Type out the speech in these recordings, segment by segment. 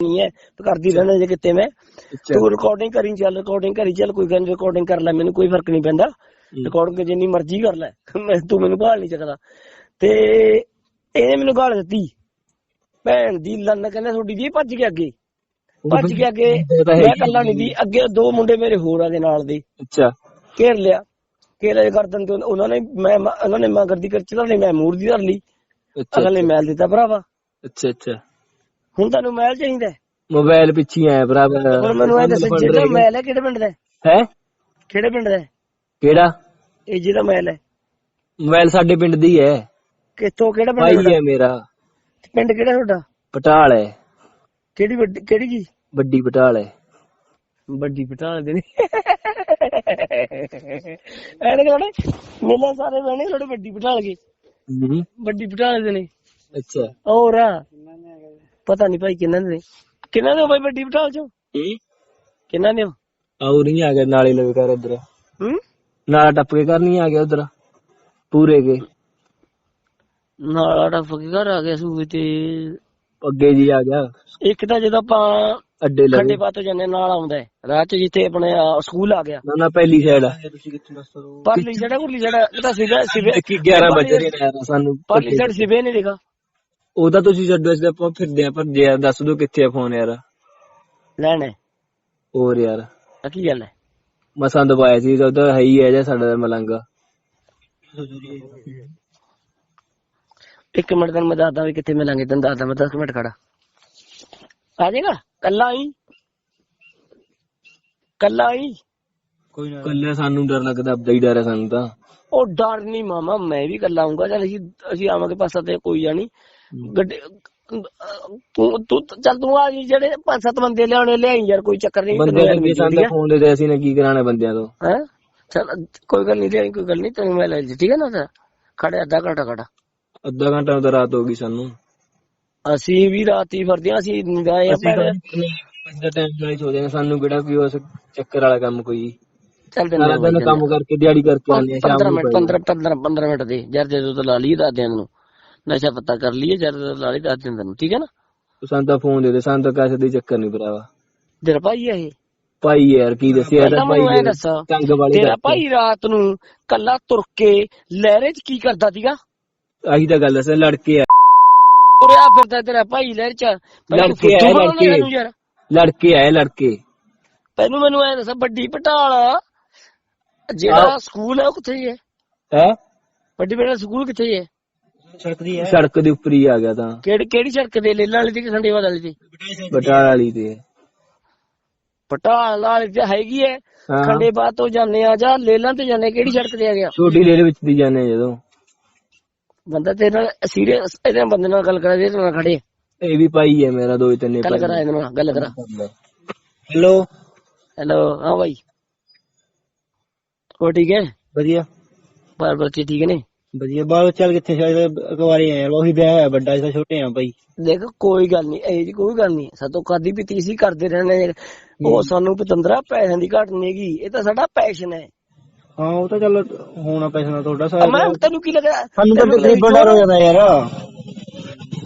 ਨਹੀਂ ਹੈ ਤੂੰ ਕਰਦੀ ਰਹਿਣਾ ਜੇ ਕਿਤੇ ਮੈਂ। ਤੂੰ ਰਿਕਾਰਡਿੰਗ ਕਰੀ ਚੱਲ ਰਿਕਾਰਡਿੰਗ ਕਰੀ ਚੱਲ ਕੋਈ ਗੱਲ ਰਿਕਾਰਡਿੰਗ ਕਰ ਲੈ ਮੈਨੂੰ ਕੋਈ ਫ਼ਰਕ ਨਹੀਂ ਪੈਂਦਾ। ਰਿਕਾਰਡਿੰਗ ਜਿੰਨੀ ਮਰਜ਼ੀ ਕਰ ਲੈ ਮੈਂ ਤੂੰ ਮੈਨੂੰ ਗਾਲ ਨਹੀਂ ਚੱਕਦਾ ਤੇ ਇਹਨੇ ਮੈਨੂੰ ਗਾਲ ਦਿੱਤੀ। ਭੈਣ ਦੀ ਲੰਨ ਕਹਿੰਦਾ ਤੁਹਾਡੀ ਜੀ ਭੱਜ ਗਿਆ ਅੱਗੇ। ਭੱਜ ਗਿਆ ਅੱਗੇ। ਮੈਂ ਇਕੱਲਾ ਨਹੀਂ ਦੀ ਅੱਗੇ ਦੋ ਮੁੰਡੇ ਮੇਰੇ ਹੋਰ ਆ ਦੇ ਨਾਲ ਦੇ। ਅੱਛਾ। ਘੇਰ ਲਿਆ। ਘੇਰੇ ਗਰਦਨ ਤੇ ਉਹਨਾਂ ਨੇ ਮੈਂ ਉਹਨਾਂ ਨੇ ਮਗਰ ਦੀ ਕਰ ਚਲਾ ਲਈ ਮੈਂ ਮੂਰ ਦੀ ਧਰ ਲਈ। ਅੱਛਾ ਅਗਲੇ ਮੈਲ ਦਿੱਤਾ ਭਰਾਵਾ। ਅੱਛਾ ਅੱਛਾ। ਹੁਣ ਤੁਹਾਨੂੰ ਮੈਲ ਚਾਹੀਦਾ? ਮੋਬਾਈਲ ਪਿੱਛੇ ਆਇਆ ਭਰਾਵਾ। ਹੁਣ ਮੈਨੂੰ ਇਹ ਦੱਸ ਜਿਹੜਾ ਮੈਲ ਹੈ ਕਿਹੜੇ ਪਿੰਡ ਦਾ ਹੈ? ਕਿਹੜੇ ਪਿੰਡ ਦਾ? ਕਿਹੜਾ? ਇਹ ਜਿਹੜਾ ਮੈਲ ਹੈ। ਮੋਬਾਈਲ ਸਾਡੇ ਪਿੰਡ ਦੀ ਹੈ। ਕਿੱਥੋਂ ਕਿਹੜਾ ਪਿੰਡ ਭਾਈ? ਹੈ ਮੇਰਾ। ਪਿੰਡ ਕਿਹੜਾ ਤੁਹਾਡਾ? ਪਟਾਲ ਹੈ। ਕਿਹੜੀ ਵੱਡੀ ਕਿਹੜੀ ਜੀ? ਵੱਡੀ ਪਟਾਲ ਹੈ। ਵੱਡੀ ਪਟਾਲ ਦੇ ਨੇ ਐਨੇ ਕਿਹੜੇ ਮੇਲੇ ਸਾਰੇ ਬਣੇ ਥੋੜੇ ਵੱਡੀ ਪਟਾਲ ਕੇ। ਵੱਡੀ ਪਟਾਲ ਦੇ ਨੇ ਅੱਛਾ। ਹੋਰ ਆ। ਪਤਾ ਨਹੀਂ ਭਾਈ ਕਿੰਨਾਂ ਦੇ। ਨੇ ਕਿੰਨਾਂ ਦੇ ਹੋ ਭਾਈ ਵੱਡੀ ਪਟਾਲ ਚੋਂ? ਹੂੰ? ਕਿੰਨਾਂ ਦੇ ਹੋ? ਆਉ ਨਹੀਂ ਆ ਗਿਆ ਨਾਲੇ ਲਵੇ ਕਰ ਉਧਰ। ਹੂੰ? ਨਾਲਾ ਟੱਪ ਕੇ ਕਰ ਨਹੀਂ ਆ ਗਿਆ ਉਧਰ। ਪੂਰੇ ਕੇ ਨਾਲਾ ਟੱਪ ਕੇ ਘਰ ਆ ਗਿਆ ਸੂਏ ਤੇ। ਅੱਗੇ ਜੀ ਆ ਗਿਆ। ਇੱਕ ਤਾਂ ਜਦੋਂ ਆਪਾਂ ਅੱਡੇ ਖੱਡੇ ਲਵੇ ਪਾਤੋਂ ਜਾਂਦੇ ਨਾਲ ਆਉਂਦਾ ਹੈ। ਰਾਹ ਚ ਜਿੱਥੇ ਆਪਣੇ ਸਕੂਲ ਆ ਗਿਆ। ਨਾ ਨਾ ਪਹਿਲੀ ਸਾਈਡ ਪਰਲੀ ਜਿਹੜਾ ਕੁਰਲੀ ਜਿਹੜਾ ਇਹ ਤਾਂ ਸਿਵੇ ਸਿਵੇ ਕਿ 11 ਵਜੇ ਨੇ ਸਾਨੂੰ ਪਰਲੀ ਸਾਈਡ ਸਿਵੇ ਨਹੀਂ ਦੇਖਾ। ਉਹ ਤਾਂ ਤੁਸੀਂ ਛੱਡੋ ਅਸੀਂ ਤਾਂ ਆਪਾਂ ਫਿਰਦੇ ਆ ਪਰ ਜੇ ਦੱਸ ਦੋ ਕਿੱਥੇ ਆ ਫੋਨ ਯਾਰ। ਲੈਣਾ। ਹੈ। ਹੋਰ ਯਾਰ। ਆ ਕੀ ਗੱਲ ਹੈ? ਮਸਾਂ ਦਵਾਇਆ ਸੀ ਉਹ ਤਾਂ ਹੈ ਹੀ ਹੈ ਜੇ ਸਾਡਾ ਮਲੰਗ। ਇੱਕ ਮਿੰਟ ਤੈਨੂੰ ਮੈਂ ਦੱਸਦਾ ਵੀ ਕਿੱਥੇ ਮਿਲਾਂਗੇ ਤੈਨੂੰ ਦੱਸਦਾ ਮੈਂ 10 ਮਿੰਟ ਖੜਾ। ਆ ਜਾਏਗਾ? ਕੱਲਾ ਆਈ? ਕੱਲਾ ਆਈ? ਕੋਈ ਨਾ। ਕੱਲੇ ਸਾਨੂੰ ਡਰ ਲੱਗਦਾ ਅੱਬਦਾ ਹੀ ਡਰ ਹੈ ਸਾਨੂੰ ਤਾਂ। ਉਹ ਡਰ ਨਹੀਂ ਮਾਮਾ ਮੈਂ ਵੀ ਕੱਲਾ ਆਉਂਗਾ ਚੱਲ ਅਸੀਂ ਅਸੀਂ ਆਵਾਂਗੇ ਪਾਸਾ ਤੇ ਕੋਈ ਜਾਣੀ ਗੱਡੇ ਤੂੰ ਤੂੰ ਚੱਲ ਤੂੰ ਆ ਜੀ ਜਿਹੜੇ ਪੰਜ ਸੱਤ ਬੰਦੇ ਲਿਆਉਣੇ ਲਿਆਈ ਯਾਰ ਕੋਈ ਚੱਕਰ ਨਹੀਂ ਬੰਦੇ ਲੱਗੇ ਸਾਨੂੰ ਤਾਂ ਫੋਨ ਦੇ ਦੇ ਅਸੀਂ ਨੇ ਕੀ ਕਰਾਣਾ ਬੰਦਿਆਂ ਤੋਂ? ਹੈ? ਚੱਲ ਕੋਈ ਗੱਲ ਨਹੀਂ ਲਿਆਈ ਕੋਈ ਗੱਲ ਨਹੀਂ ਤੈਨੂੰ ਮੈਂ ਲੈ ਜੀ ਠੀਕ ਹੈ ਨਾ ਤਾਂ ਖੜੇ ਅੱਧਾ ਘੰਟਾ ਖੜਾ। ਅੱਧਾ ਘੰਟਾ ਤਾਂ ਰਾਤ ਹੋ ਗਈ ਸਾਨੂੰ। ਅਸੀਂ ਵੀ ਰਾਤੀ ਫਿਰਦੇ ਹਾਂ ਅਸੀਂ ਗਏ ਆ ਭੈਣੇ ਪੰਜ ਟਾਈਮ ਨਾਲ ਹੀ ਸੋਚਦੇ ਨੇ ਸਾਨੂੰ ਕਿਹੜਾ ਕੋਈ ਉਸ ਚੱਕਰ ਵਾਲਾ ਕੰਮ ਕੋਈ? ਚੱਲ ਦਿਨ ਕੰਮ ਕਰਕੇ ਦਿਹਾੜੀ ਕਰਕੇ ਆਉਂਦੇ ਆ ਸ਼ਾਮ 15 ਨੂੰ ਮਿੰਟ 15 15 15 ਮਿੰਟ ਦੇ ਜਰ ਜਦੋਂ ਤੋਂ ਲਾ ਦੱਸ ਦਿਆਂ ਨੂੰ। ਨਸ਼ਾ ਪੱਤਾ ਕਰ ਲਈਏ ਜਦੋਂ ਲਾ ਲਈ ਦੱਸ ਦਿਆਂ ਤੈਨੂੰ ਠੀਕ ਹੈ ਨਾ? ਸਾਨੂੰ ਤਾਂ ਫੋਨ ਦੇ ਦੇ ਸਾਨੂੰ ਤਾਂ ਕਿਸੇ ਦੇ ਚੱਕਰ ਨਹੀਂ ਭਰਾਵਾ। ਤੇਰਾ ਭਾਈ ਹੈ ਇਹ? ਭਾਈ ਯਾਰ ਕੀ ਦੱਸਿਆ ਇਹਦਾ ਭਾਈ ਤੰਗ ਵਾਲੇ ਤੇਰਾ। ਭਾਈ ਰਾਤ ਨੂੰ ਕੱਲਾ ਤੁਰ ਕੇ ਲਹਿਰੇ 'ਚ ਕੀ ਕਰਦਾ ਸੀਗਾ? ਆਹੀ ਤਾਂ ਗੱਲ ਐ ਲੜਕੇ ਆ। ਤੁਰਿਆ ਫਿਰਦਾ ਤੇਰਾ ਭਾਈ ਲਹਿਰ 'ਚ। ਲੜਕੇ ਬਣਾਉਣਾ ਲੜਕੇ। ਲੜਕੇ ਆਏ ਲੜਕੇ। ਤੈਨੂੰ ਮੈਨੂੰ ਐ ਦੱਸ ਵੱਡੀ ਪਟਾਲ ਜਿਹੜਾ ਸਕੂਲ ਹੈ ਉਹ ਕਿੱਥੇ ਹੈ ਹੈ? ਵੱਡੀ ਪਟਾਲ ਸਕੂਲ ਕਿੱਥੇ ਹੈ? ਸੜਕ ਦੇ ਉੱਪਰ ਹੀ ਆ ਗਿਆ ਤਾਂ। ਕਿਹੜੀ ਕਿਹੜੀ ਸੜਕ ਤੇ? ਲੇਲਾ ਵਾਲੀ ਤੇ ਕਿ ਸੰਡੇਵਾਲ ਵਾਲੀ ਤੇ ਬਟਾਲ ਵਾਲੀ ਤੇ। ਪਟਾਲ ਵਾਲੀ ਤੇ ਹੈਗੀ ਹੈ। ਹਾਂ। ਖੰਡੇ ਬਾਤ ਤੋਂ ਜਾਂਦੇ ਆ ਜਾਂ ਲੇਲਾਂ ਤੇ ਜਾਂਦੇ ਕਿਹੜੀ ਸੜਕ ਤੇ ਆ ਗਿਆ? ਛੋਟੀ ਰੇਲ ਵਿੱਚ ਦੀ ਜਾਂਦੇ ਜਦੋਂ। ਬੰਦਾ ਤੇਰੇ ਨਾਲ ਸੀਰੀਅਸ ਇਹਦੇ ਨਾਲ ਬੰਦੇ ਨਾਲ ਗੱਲ ਕਰਾ ਦੇ ਨਾਲ ਖੜੇ ਇਹ ਵੀ ਭਾਈ ਹੈ ਮੇਰਾ ਦੋ ਤਿੰਨ ਗੱਲ ਕਰਾ ਇਹਦੇ ਨਾਲ ਗੱਲ ਕਰਾ। ਹੈਲੋ। ਹੈਲੋ ਹਾਂ ਭਾਈ। ਹੋ ਠੀਕ ਹੈ? ਵਧੀਆ। ਬਾਰ ਬੱਚੇ ਠੀਕ ਨੇ। ਵਧੀਆ ਬਾਲ ਚੱਲ ਕਿੱਥੇ ਸ਼ਾਇਦ ਅਕਵਾਰੀ ਆ ਉਹੀ ਵਿਆਹ ਹੋਇਆ ਵੱਡਾ ਜਿਹਾ ਛੋਟੇ ਆ ਭਾਈ ਦੇਖ ਕੋਈ ਗੱਲ ਨਹੀਂ ਇਹ ਜੀ ਕੋਈ ਗੱਲ ਨਹੀਂ ਸਾਤੋਂ ਕਾਦੀ ਪੀਤੀ ਸੀ ਕਰਦੇ ਰਹਿਣੇ ਉਹ ਸਾਨੂੰ ਪਤੰਦਰਾ ਪੈਸਿਆਂ ਦੀ ਘਾਟ ਨਹੀਂ ਹੈਗੀ ਇਹ ਤਾਂ ਸਾਡਾ ਪੈਸ਼ਨ ਹੈ। ਹਾਂ ਉਹ ਤਾਂ ਚੱਲ ਹੋਣਾ ਪੈਸਾ ਤੁਹਾਡਾ ਆ ਮੈਂ ਤੈਨੂੰ ਕੀ ਲੱਗਾ? ਸਾਨੂੰ ਤਾਂ ਗਰੀਬ ਡਰ ਹੋ ਜਾਂਦਾ ਯਾਰ।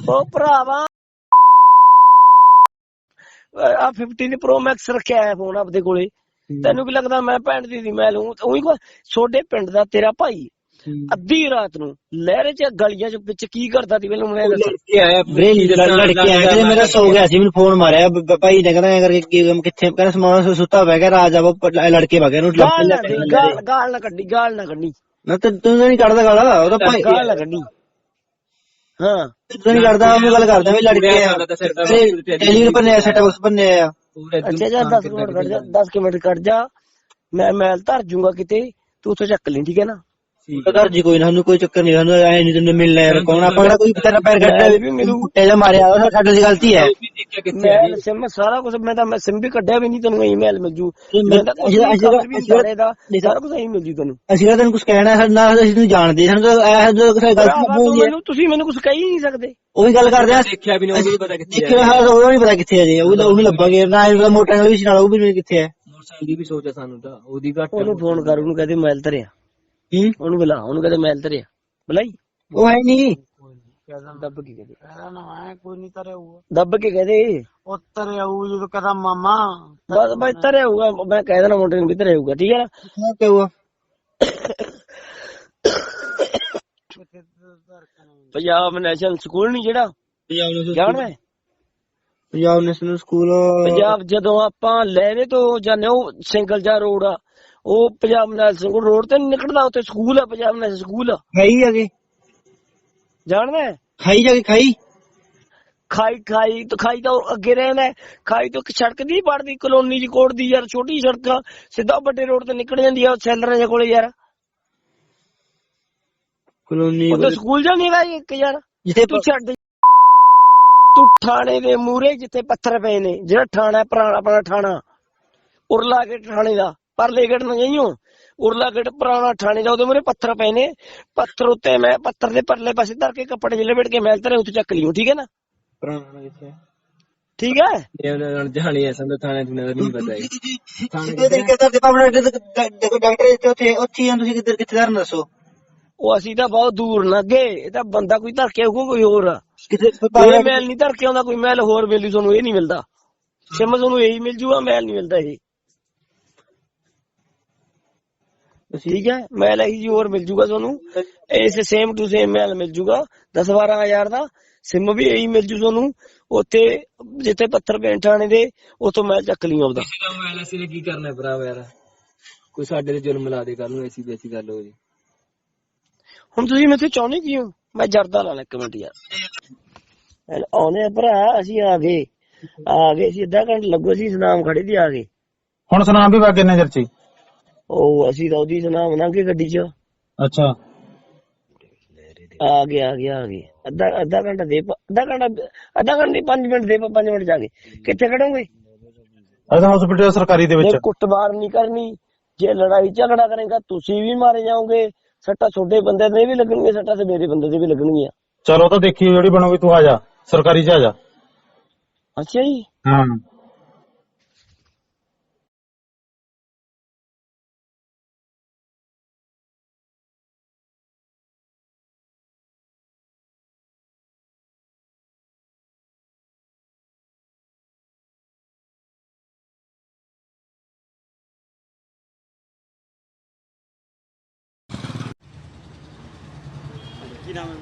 ਉਹ ਭਰਾਵਾ ਆ 15 ਪ੍ਰੋ ਮੈਕਸ ਰੱਖਿਆ ਹੈ ਫੋਨ ਆਪਦੇ ਕੋਲੇ। ਤੈਨੂੰ ਕੀ ਲੱਗਦਾ ਮੈਂ ਭੈਣ ਦੀ ਦੀ ਮੈਂ ਲਊਂ ਉਹੀ ਕੋ ਛੋਡੇ ਪਿੰਡ ਦਾ ਤੇਰਾ ਭਾਈ। ਅੱਧੀ ਰਾਤ ਨੂੰ। ਲਹਿਰੇ ਚ ਗਲੀਆਂ ਚ ਵਿੱਚ ਕੀ ਕਰਦਾ ਸੀ ਮੈਨੂੰ ਮੈਂ ਦੱਸ। ਲੜਕੇ ਆਇਆ ਵੀਰੇ ਲੜਕੇ ਆਏ ਕਹਿੰਦੇ ਮੇਰਾ ਸੋ ਗਿਆ ਸੀ ਮੈਨੂੰ ਫੋਨ ਮਾਰਿਆ। ਭਾਈ ਨੇ ਕਹਿੰਦਾ ਕਰਕੇ ਕਿੱਥੇ ਕਹਿੰਦਾ ਸਮਾਨ ਸੁੱਤਾ ਪੈ ਗਿਆ ਰਾਜ ਆਵੋ ਲੜਕੇ ਵਗੇ ਨੂੰ ਗਾਲ ਨਾ ਕੱਢੀ, ਗਾਲ ਗਾਲ ਨਾ ਕੱਢੀ ਗਾਲ ਨਾ ਕੱਢੀ। ਨਾ ਤੂੰ ਤੂੰ ਨਹੀਂ ਕੱਢਦਾ ਗਾਲ ਉਹ ਤਾਂ ਭਾਈ ਗਾਲ ਨਾ ਕੱਢੀ। ਹਾਂ। ਤੂੰ ਨਹੀਂ ਕਰਦਾ ਉਹ ਗੱਲ ਕਰਦਾ ਵੀ ਲੜਕੇ ਆ ਟੈਲੀਵਿਜ਼ਨ ਪਰ ਨੇ ਸੈਟ ਬਾਕਸ ਬੰਨੇ ਆ। ਅੱਛਾ ਜਾ 10 ਮਿੰਟ ਕੱਢ ਜਾ 10 ਮਿੰਟ ਕੱਢ ਜਾ। ਮੈਂ ਮੈਲ ਧਰ ਜੂੰਗਾ ਕਿਤੇ ਤੂੰ ਉੱਥੇ ਚੱਕ ਲਈ ਠੀਕ ਹੈ ਨਾ? ਘਰ ਜੀ ਕੋਈ ਨਾ ਸਾਨੂੰ ਕੋਈ ਚੱਕਰ ਨਹੀਂ ਸਾਨੂੰ ਐ ਨਹੀਂ ਤੈਨੂੰ ਮਿਲਣਾ ਯਾਰ ਕੌਣ ਆਪਾਂ ਕਿਹੜਾ ਕੋਈ ਤੇਰਾ ਪੈਰ ਕੱਢਿਆ ਮੈਂ ਵੀ ਮੈਨੂੰ- ਕੁੱਟੇ ਜਾਂ ਮਾਰਿਆ ਉਹ ਸਾਡੀ ਦੀ ਗਲਤੀ ਹੈ। ਮੈਂ ਸਿਮ ਸਾਰਾ ਕੁਝ ਮੈਂ ਤਾਂ ਮੈਂ ਸਿਮ ਵੀ ਕੱਢਿਆ ਵੀ ਨਹੀਂ ਤੈਨੂੰ ਈਮੇਲ ਮਿਲ ਜੂ ਮੈਂ- ਮੈਂ ਤਾਂ ਕੁਛ ਅਸੀਂ- ਨਹੀਂ ਅਸੀਂ- ਖਬਰ ਵੀ ਨਹੀਂ ਅਸੀਂ- ਸਾਰੇ ਦਾ ਸਾਰਾ ਕੁਝ ਹੀ ਮਿਲ ਜੂ ਤੈਨੂੰ। ਅਸੀਂ ਕਿਹੜਾ ਤੈਨੂੰ ਕੁਝ ਕਹਿਣਾ ਸਾਡੇ ਨਾਲ ਅਸੀਂ ਤੈਨੂੰ ਜਾਣਦੇ ਸਾਨੂੰ ਤਾਂ ਇਹ ਜੋ ਕਿਸੇ ਗਲਤੀ ਭਰਾਵਾ, ਬੋਲ ਤੂੰ ਮੈਨੂੰ ਤੁਸੀਂ ਮੈਨੂੰ ਕੁਝ ਕਹਿ ਹੀ ਨਹੀਂ ਸਕਦੇ। ਉਹੀ ਗੱਲ ਕਰਦੇ ਆ ਦੇਖਿਆ ਵੀ ਨਹੀਂ ਉਹ ਵੀ ਪਤਾ ਕਿੱਥੇ ਦੇਖਿਆ ਹਾਂ। ਉਹ ਨਹੀਂ ਪਤਾ ਕਿੱਥੇ ਹੈ ਜੀ ਉਹ ਤਾਂ ਉਹ ਵੀ ਲੱਭਾਂਗੇ ਨਾ ਇਹ ਮੋਟਰਸਾਈਕਲ ਵੀ ਸੀ ਨਾਲ ਉਹ ਵੀ ਨਹੀਂ ਕਿੱਥੇ ਹੈ। ਮੋਟਰਸਾਈਕਲ ਦੀ ਵੀ ਸੋਚ ਹੈ ਸਾਨੂੰ ਤਾਂ ਉਹਦੀ ਘੱਟ ਉਹਨੂੰ ਫੋਨ ਕਰ ਉਹਨੂੰ ਕਹਦੇ ਮੈਲ ਧਰਿਆ ਉਹਨੂੰ ਬੁਲਾ ਉਹਨੂੰ ਕਹਦੇ ਮੈਲ ਧਰਿਆ ਬੁਲਾਈ? ਉਹ ਹੈ ਨਹੀਂ। ਕਹਿੰਦਾ ਦੱਬ ਕੇ ਕਹਦੇ। ਕਹਿੰਦਾ ਨਾ ਮੈਂ ਕੋਈ ਨਹੀਂ ਤਰੇ ਹੋਊਗਾ ਦੱਬ ਕੇ ਕਹਦੇ। ਉਹ ਤਰੇ ਆਊ ਜਦੋਂ ਕਹਿੰਦਾ ਮਾਮਾ। ਬਸ ਮੈਂ ਤਰੇ ਹੋਊਗਾ ਮੈਂ ਕਹਿ ਦੇਣਾ ਮੁੰਡੇ ਨੂੰ ਵੀ ਤਰੇ ਹੋਊਗਾ ਠੀਕ ਹੈ ਨਾ? ਕਿਉਂ ਕਿਉਂ ਪੰਜਾਬ ਨੈਸ਼ਨਲ ਸਕੂਲ ਨਹੀਂ ਜਿਹੜਾ? Punjab national? Punjab national school. Punjab ਜਦੋਂ ਆਪਾਂ ਲੈਵੇ ਤੋਂ ਜਾਂਦੇ ਹਾਂ, ਉਹ ਸਿੰਗਲ ਜਾ ਰੋਡ ਆ ਉਹ ਪੰਜਾਬ ਨੈਸ਼ਨਲ ਰੋਡ ਤੇ ਨਿਕਲਦਾ ਉੱਥੇ ਸਕੂਲ ਆ ਪੰਜਾਬ ਨੈਸ਼ਨਲ ਸਕੂਲ ਖਾਈ ਅਗੇ ਜਾਣਦਾ ਹੈ? ਖਾਈ ਜਾ ਕੇ ਖਾਈ। ਖਾਈ ਖਾਈ ਤਾਂ ਖਾਈ ਤਾਂ ਉਹ ਅੱਗੇ ਰਹਿੰਦਾ ਹੈ। ਖਾਈ ਤੋਂ ਇੱਕ ਸੜਕ ਦੀ ਪੜਦੀ ਕਲੋਨੀ ਦੀ ਕੋਟ ਦੀ ਯਾਰ ਛੋਟੀ ਸੜਕ ਸਿੱਧਾ ਵੱਡੇ ਰੋਡ ਤੇ ਨਿਕਲ ਜਾਂਦੀ ਆ ਸੈਲਰਾਂ ਦੇ ਕੋਲੇ ਯਾਰ। ਕਲੋਨੀ ਉੱਥੇ ਸਕੂਲ ਜਾਂ ਨਹੀਂ ਇੱਕ ਯਾਰ? ਜਿੱਥੇ ਤੂੰ ਛੱਡ ਦੇ। ਤੂੰ ਥਾਣੇ ਦੇ ਮੂਰੇ ਜਿੱਥੇ ਪੱਥਰ ਪਏ ਨੇ ਜਿਹੜਾ ਥਾਣਾ ਹੈ, ਪੁਰਾਣਾ ਆਪਣਾ ਥਾਣਾ। ਉਰਲਾ ਗੇਟ ਥਾਣੇ ਦਾ। ਪਰਲੇ ਗੇਟ ਨਾ ਜਾਈਓ। ਉਰਲਾ ਗੇਟ ਪੁਰਾਣਾ ਥਾਣੇ ਦਾ ਉਹਦੇ ਮੂਰੇ ਪੱਥਰ ਪਏ ਨੇ। ਪੱਥਰ ਉੱਤੇ ਮੈਂ ਪੱਥਰ ਦੇ ਪਰਲੇ ਪਾਸੇ ਧਰ ਕੇ ਕੱਪੜੇ ਜਿਹੇ ਲਪੇਟ ਕੇ ਮੈਲ ਤਰੇ ਉੱਤੇ ਚੱਕ ਲਿਓ ਠੀਕ ਹੈ ਨਾ? ਪੁਰਾਣਾ ਕਿੱਥੇ? ਠੀਕ ਹੈ? ਇਹ ਉਹਨਾਂ ਜਾਣੀ ਐ ਸੰਦ ਥਾਣੇ ਥੁਣੇ ਦਾ ਨਹੀਂ ਪਤਾ ਜੀ। ਕਿੱਥੇ? ਤਰੀਕੇ ਦਾ ਪਾਵਣਾ ਦੇਖੋ ਡਾਕਟਰ ਇੱਥੇ ਉੱਥੇ ਉੱਥੇ ਆਂ ਤੁਸੀਂ ਕਿੱਧਰ ਕਿੱਥੇ ਕਰਨ ਦੱਸੋ? ਉਹ ਅਸੀਂ ਤਾਂ ਬਹੁਤ ਦੂਰ ਲੱਗੇ ਇਹ ਤਾਂ ਬੰਦਾ ਕੋਈ ਧਰ ਕੇ ਆਊਗਾ ਕੋਈ ਹੋਰ। ਕਿੱਥੇ ਇਹ ਮੈਲ ਨਹੀਂ ਧਰ ਕੇ ਆਉਂਦਾ ਕੋਈ ਮੈਲ ਹੋਰ ਮਿਲੂ ਤੁਹਾਨੂੰ ਇਹ ਨਹੀਂ ਮਿਲਦਾ। ਸਿਮ ਤੁਹਾਨੂੰ ਇਹੀ ਮਿਲ ਜੂਗਾ ਮੈਲ ਨਹੀਂ ਮਿਲਦਾ ਇਹ। ਠੀਕ ਹੈ? ਮੈਲ ਇਹੀ ਜੀ ਹੋਰ ਮਿਲ ਜੂਗਾ ਤੁਹਾਨੂੰ। ਇਸ ਸੇਮ ਟੂ ਸੇਮ ਮੈਲ ਮਿਲ ਜੂਗਾ। 10 12000 ਦਾ ਸਿਮ ਵੀ ਇਹੀ ਮਿਲ ਜੂ ਤੁਹਾਨੂੰ। ਉੱਥੇ ਜਿੱਥੇ ਪੱਥਰ ਪੈਂਠਾਣੇ ਦੇ ਉੱਥੋਂ ਮੈਲ ਚੱਕ ਲਈ ਆਉਂਦਾ ਕੰਮ ਐਲਸੀ ਨੇ ਕੀ ਕਰਨਾ ਭਰਾ ਯਾਰ? ਕੋਈ ਸਾਡੇ ਤੇ ਜ਼ੁਲਮ ਲਾ ਦੇ ਕੱਲ ਨੂੰ ਐਸੀ ਬੇਸੀ ਗੱਲ ਹੋ ਜੀ। ਹੁਣ ਤੁਸੀਂ ਮੈਥੇ ਚਾਹੁੰਦੇ ਕੀ ਹੋ? ਮੈਂ ਜਰਦਾ ਲਾ ਲੈ ਇੱਕ ਮਿੰਟ ਯਾਰ। ਹੈਲ- ਆਉਂਦੇ ਆ ਭਰਾ ਅਸੀਂ ਆ ਗਏ। ਆ ਗਏ ਸੀ ਅੱਧਾ ਘੰਟਾ ਲੱਗੋ ਸੀ ਸਨਾਮ ਖੜੇ ਦੀ ਆ ਗਏ। ਹੁਣ ਸੁਨਾਮ ਵੀ ਵਾਗੇ ਨਜ਼ਰ ਚ ਹੀ। ਉਹ ਅਸੀਂ ਤਾਂ ਉਹਦੀ ਨਾ ਕੇ ਗੱਡੀ 'ਚ। ਅੱਛਾ। ਆ ਗਏ ਆ ਗਏ ਆ ਗਏ। ਅੱਧਾ ਅੱਧਾ ਘੰਟਾ ਦੇ ਅੱਧਾ ਘੰਟਾ ਅੱਧਾ ਘੰਟਾ ਨਹੀਂ 5 ਮਿੰਟ ਦੇ 5 ਮਿੰਟ ਜਾ ਕੇ। ਕਿੱਥੇ ਖੜੋਗੇ? ਅਸਾਂ ਹਸਪੀਟਲ ਸਰਕਾਰੀ ਦੇ ਵਿੱਚ। ਕੁੱਟਮਾਰ ਨਹੀਂ ਕਰਨੀ ਜੇ ਲੜਾਈ ਝਗੜਾ ਕਰੇਗਾ ਤੁਸੀਂ ਵੀ ਮਾਰੇ ਜਾਓਗੇ। ਸੱਟਾ ਛੋਟੇ ਬੰਦੇ ਦੇ ਵੀ ਲੱਗਣਗੇ ਸੱਟਾ ਤੇ ਮੇਰੇ ਬੰਦੇ ਦੇ ਵੀ ਲੱਗਣਗੀਆਂ। ਚਲੋ ਤਾਂ ਦੇਖੀ ਜਿਹੜੀ ਬਣੂਗੀ ਤੂੰ ਆ ਜਾ। ਸਰਕਾਰੀ ਚ ਆ ਜਾ। ਅੱਛਾ ਜੀ। ਹਾਂ। ਕੀ ਨਾਮ ਹੈ?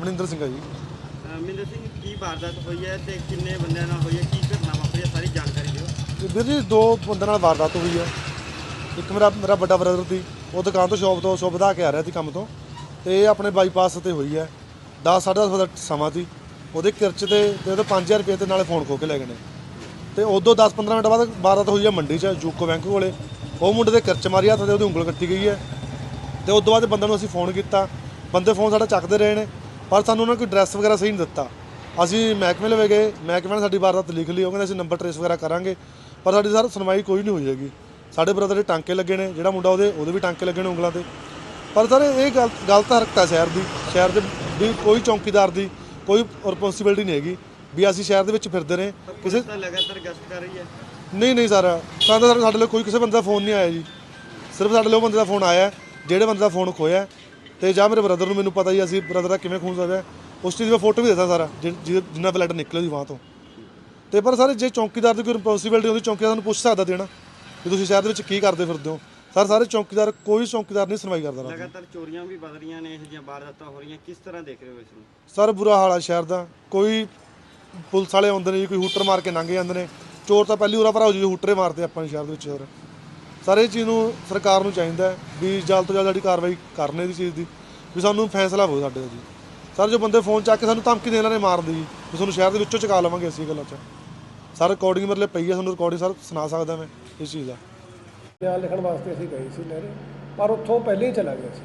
ਮਨਿੰਦਰ ਸਿੰਘ ਆ ਜੀ। ਅਹ ਮਹਿੰਦਰ ਸਿੰਘ ਕੀ ਵਾਰਦਾਤ ਹੋਈ ਹੈ ਤੇ ਕਿੰਨੇ ਬੰਦਿਆਂ ਨਾਲ ਹੋਈ ਹੈ? ਕੀ ਘਟਨਾ ਵਾਪਰੀ ਹੈ? ਸਾਰੀ ਜਾਣਕਾਰੀ ਦਿਓ। ਤੇ ਵੀਰ ਜੀ ਦੋ ਬੰਦਿਆਂ ਨਾਲ ਵਾਰਦਾਤ ਹੋਈ ਹੈ। ਇੱਕ ਮੇਰਾ ਮੇਰਾ ਵੱਡਾ ਬ੍ਰਦਰ ਸੀ। ਉਹ ਦੁਕਾਨ ਤੋਂ ਸ਼ੌਪ ਤੋਂ ਸ਼ੌਪ ਵਧਾ ਕੇ ਆ ਰਿਹਾ ਸੀ ਕੰਮ ਤੋਂ। ਤੇ ਇਹ ਆਪਣੇ ਬਾਈਪਾਸ ਤੇ ਹੋਈ ਹੈ। 10 10:30 ਵਜੇ ਦਾ ਸਮਾਂ ਸੀ। ਉਹਦੇ ਕਿਰਚ ਤੇ ਤੇ ਉਹਦੇ 5000 ਰੁਪਏ ਤੇ ਨਾਲੇ ਫੋਨ ਖੋ ਕੇ ਲੈ ਗਏ ਨੇ। ਤੇ ਉਦੋਂ 10-15 ਮਿੰਟ ਬਾਅਦ ਵਾਰਦਾਤ ਹੋਈ ਹੈ ਮੰਡੀ 'ਚ ਯੂਕੋ ਬੈਂਕ ਕੋਲੇ। ਉਹ ਮੁੰਡੇ ਦੇ ਕਿਰਚ ਮਾਰੀ ਹੱਥ ਤੇ ਉਹਦੀ ਉਂਗਲ ਕੱਟੀ ਗਈ ਹੈ। ਤੇ ਉਸ ਤੋਂ ਬਾਅਦ ਬੰਦੇ ਨੂੰ ਅਸੀਂ ਫੋਨ ਕੀਤਾ। ਬੰਦੇ ਫੋਨ ਸਾਡਾ ਚੱਕਦੇ ਰਹੇ ਨੇ ਪਰ ਸਾਨੂੰ ਉਹਨਾਂ ਕੋਈ ਐਡਰੈਸ ਵਗੈਰਾ ਸਹੀ ਨਹੀਂ ਦਿੱਤਾ। ਅਸੀਂ ਮਹਿਕਮੇ ਲਵੇ ਗਏ ਮਹਿਕਮੇ ਨੇ ਸਾਡੀ ਵਾਰਦਾਤ ਲਿਖ ਲਈ ਉਹ ਕਹਿੰਦੇ ਅਸੀਂ ਨੰਬਰ ਟ੍ਰੇਸ ਵਗੈਰਾ ਕਰਾਂਗੇ ਪਰ ਸਾਡੀ ਸਰ ਸੁਣਵਾਈ ਕੋਈ ਨਹੀਂ ਹੋਈ ਹੈਗੀ। ਸਾਡੇ ਬ੍ਰਦਰ ਦੇ ਟਾਂਕੇ ਲੱਗੇ ਨੇ ਜਿਹੜਾ ਮੁੰਡਾ ਉਹਦੇ ਉਹਦੇ ਵੀ ਟਾਂਕੇ ਲੱਗੇ ਨੇ ਉਂਗਲਾਂ ਤੇ। ਪਰ ਸਰ ਇਹ ਗਲ- ਗਲਤ ਹਰਕਤ ਹੈ ਸ਼ਹਿਰ ਦੀ ਸ਼ਹਿਰ ਦੇ ਵੀ ਕੋਈ ਚੌਕੀਦਾਰ ਦੀ ਕੋਈ ਰਿਸਪੌਂਸਿਬਿਲਟੀ ਨਹੀਂ ਹੈਗੀ ਵੀ ਅਸੀਂ ਸ਼ਹਿਰ ਦੇ ਵਿੱਚ ਫਿਰਦੇ ਰਹੇ ਕਿਸੇ ਲਗਾਤਾਰ ਗਸ਼ਤ ਕਰ ਰਹੀ ਹੈ। ਨਹੀਂ ਨਹੀਂ ਸਰ ਤਾਂ ਤਾਂ ਸਾਡੇ ਲਈ ਕੋਈ ਕਿਸੇ ਬੰਦੇ ਦਾ ਫੋਨ ਨਹੀਂ ਆਇਆ ਜੀ। ਸਿਰਫ ਸਾਡੇ ਲਈ ਉਹ ਬੰਦੇ ਦਾ ਫੋਨ ਆਇਆ ਜਿਹੜੇ ਬੰਦੇ ਦਾ ਫੋਨ ਖੋਇਆ ਤੇ ਜਾਂ ਮੇਰੇ ਬ੍ਰਦਰ ਨੂੰ ਮੈਨੂੰ ਪਤਾ ਹੀ ਅਸੀਂ ਬ੍ਰਦਰ ਦਾ ਕਿਵੇਂ ਖੂਨ ਸਕਦਾ ਉਸ ਚੀਜ਼ ਦੀ ਮੈਂ ਫੋਟੋ ਵੀ ਦੇਦਾ ਸਾਰਾ ਜਿ- ਜਿੰਨਾ ਬਲੱਡ ਨਿਕਲਿਆ ਸੀ ਬਾਂਹ ਤੋਂ। ਤੇ ਪਰ ਸਰ ਜੇ ਚੌਕੀਦਾਰ ਦੀ ਕੋਈ ਰਿਸਪੌਂਸਿਬਿਲਟੀ ਹੁੰਦੀ ਚੌਕੀਦਾਰ ਨੂੰ ਪੁੱਛ ਸਕਦਾ ਦੇਣਾ ਵੀ ਤੁਸੀਂ ਸ਼ਹਿਰ ਦੇ ਵਿੱਚ ਕੀ ਕਰਦੇ ਫਿਰਦੇ ਹੋ। ਸਰ ਸਾਰੇ ਚੌਕੀਦਾਰ ਕੋਈ ਚੌਕੀਦਾਰ ਨਹੀਂ ਸੁਣਵਾਈ ਕਰਦਾ ਰਾਤ ਨੂੰ। ਲਗਾਤਾਰ ਚੋਰੀਆਂ ਵੀ ਵੱਧ ਰਹੀਆਂ ਨੇ ਇਹੋ ਜਿਹੀਆਂ ਵਾਰਦਾਤਾਂ ਹੋ ਰਹੀਆਂ ਕਿਸ ਤਰ੍ਹਾਂ ਦੇਖ ਰਹੇ ਹੋ ਇਸ ਨੂੰ? ਸਰ ਬੁਰਾ ਹਾਲ ਆ ਸ਼ਹਿਰ ਦਾ। ਕੋਈ ਪੁਲਿਸ ਵਾਲੇ ਆਉਂਦੇ ਨੇ ਜੀ ਕੋਈ ਹੂਟਰ ਮਾਰ ਕੇ ਲੰਘ ਜਾਂਦੇ ਨੇ। ਚੋਰ ਤਾਂ ਪਹਿਲੀ ਉਰਾ ਭਰਾਓ ਜੀ ਹੂਟਰੇ ਮਾਰਦੇ ਆਪਾਂ ਨੇ ਸ਼ਹਿਰ ਦੇ ਵਿੱਚ ਸਰ। ਸਰ ਇਹ ਚੀਜ਼ ਨੂੰ ਸਰਕਾਰ ਨੂੰ ਚਾਹੀਦਾ ਹੈ ਵੀ ਜਲਦ ਤੋਂ ਜਲਦ ਸਾਡੀ ਕਾਰਵਾਈ ਕਰਨੇ ਇਹਦੀ ਚੀਜ਼ ਦੀ, ਵੀ ਸਾਨੂੰ ਫੈਸਲਾ ਹੋਵੇ ਸਾਡੇ ਦਾ ਜੀ ਸਰ, ਜੋ ਬੰਦੇ ਫੋਨ ਚੱਕ ਕੇ ਸਾਨੂੰ ਧਮਕੀ ਦੇਣ ਵਾਲੇ ਮਾਰਨ ਦੀ ਜੀ ਵੀ ਤੁਹਾਨੂੰ ਸ਼ਹਿਰ ਦੇ ਵਿੱਚੋਂ ਚੁਕਾ ਲਵਾਂਗੇ ਅਸੀਂ ਇਹ ਗੱਲਾਂ 'ਚ। ਸਰ ਰਿਕਾਰਡਿੰਗ ਮਤਲਬ ਪਈ ਹੈ ਤੁਹਾਨੂੰ ਰਿਕਾਰਡਿੰਗ ਸਰ ਸੁਣਾ ਸਕਦਾ ਮੈਂ ਇਸ ਚੀਜ਼ ਦਾ। ਬਿਆਨ ਲਿਖਣ ਵਾਸਤੇ ਅਸੀਂ ਗਏ ਸੀ ਲਹਿਰੇ ਪਰ ਉੱਥੋਂ ਪਹਿਲੇ ਹੀ ਚਲਾ ਗਿਆ ਸੀ।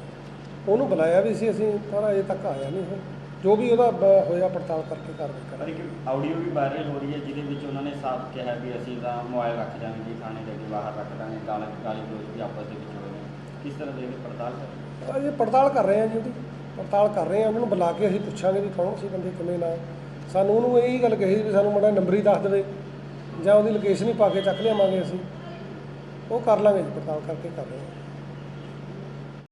ਉਹਨੂੰ ਬੁਲਾਇਆ ਵੀ ਸੀ ਅਸੀਂ, ਪਰ ਅਜੇ ਤੱਕ ਆਇਆ ਨਹੀਂ ਉਹ ਜੋ ਵੀ ਉਹਦਾ ਬ- ਹੋਇਆ ਪੜਤਾਲ ਕਰਕੇ ਕਾਰਵਾਈ ਪਰ ਕਰਾਂਗੇ ਇੱਕ ਆਡੀਓ ਵੀ ਵਾਇਰਲ ਹੋ ਰਹੀ ਹੈ ਜਿਹਦੇ ਵਿੱਚ ਉਹਨਾਂ ਨੇ ਸਾਫ਼ ਕਿਹਾ ਵੀ ਅਸੀਂ ਤਾਂ ਮੋਬਾਈਲ ਰੱਖ ਜਾਵਾਂਗੇ ਜੀ ਥਾਣੇ ਦੇ ਅੱਗੇ ਬਾਹਰ ਰੱਖ ਦਾਂਗੇ ਗਾਲ ਗਾਲੀ ਗਲੋਚ ਵੀ ਆਪਸ ਦੇ ਵਿੱਚ ਹੋਏ ਨੇ ਕਿਸ ਤਰ੍ਹਾਂ ਦੇ ਪੜਤਾਲ ਕਰ ਅਜੇ ਪੜਤਾਲ ਕਰ ਰਹੇ ਹਾਂ ਜੀ ਉਹਦੀ ਪੜਤਾਲ ਕਰ ਰਹੇ ਹਾਂ ਉਹਨਾਂ ਨੂੰ ਬੁਲਾ ਕੇ ਅਸੀਂ ਪੁੱਛਾਂਗੇ ਵੀ ਕੌਣ ਸੀ ਬੰਦੇ ਕਿਵੇਂ ਨਾ। ਸਾਨੂੰ ਉਹਨੂੰ ਇਹੀ ਗੱਲ ਕਹੀ ਵੀ ਸਾਨੂੰ ਮੜਾ ਨੰਬਰ ਹੀ ਦੱਸ ਦੇਵੇ ਜਾਂ ਉਹਦੀ ਲੋਕੇਸ਼ਨ ਹੀ ਪਾ ਕੇ ਚੱਕ ਲਿਆਵਾਂਗੇ ਅਸੀਂ। ਉਹ ਕਰ ਲਾਂਗੇ ਜੀ ਪੜਤਾਲ ਕਰਕੇ ਕਰ ਰਹੇ ਹਾਂ।